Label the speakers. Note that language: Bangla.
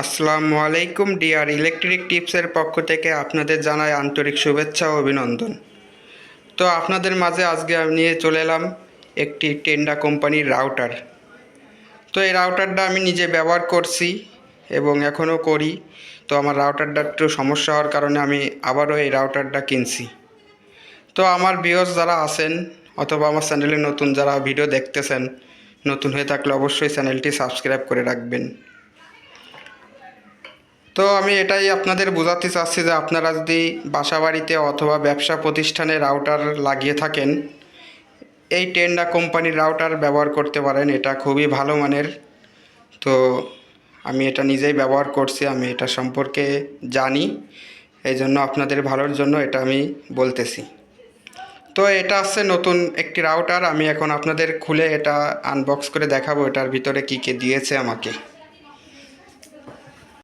Speaker 1: আসসালামু আলাইকুম ডিআর ইলেকট্রিক টিপসের পক্ষ থেকে আপনাদের জানাই আন্তরিক শুভেচ্ছা ও অভিনন্দন। তো আপনাদের মাঝে আজকে আমি নিয়ে চলে এলাম একটি টেন্ডা কোম্পানির রাউটার। তো এই রাউটারটা আমি নিজে ব্যবহার করছি এবং এখনও করি। তো আমার রাউটারটা একটু সমস্যা হওয়ার কারণে আমি আবারও এই রাউটারটা কিনছি। তো আমার বিয়স যারা আছেন অথবা আমার চ্যানেলে নতুন যারা ভিডিও দেখতেছেন, নতুন হয়ে থাকলে অবশ্যই চ্যানেলটি সাবস্ক্রাইব করে রাখবেন। তো আমি এটাই আপনাদের বোঝাতে চাচ্ছি যে আপনারা যদি বাসাবাড়িতে অথবা ব্যবসা প্রতিষ্ঠানে রাউটার লাগিয়ে থাকেন, এই টেন্ডা কোম্পানির রাউটার ব্যবহার করতে পারেন, এটা খুবই ভালো মানের। তো আমি এটা নিজেই ব্যবহার করছি, আমি এটা সম্পর্কে জানি এই জন্য আপনাদের ভালোর জন্য এটা আমি বলতেছি। তো এটা হচ্ছে নতুন একটি রাউটার আমি এখন আপনাদের খুলে এটা আনবক্স করে দেখাবো, এটার ভিতরে কী কী দিয়েছে আমাকে।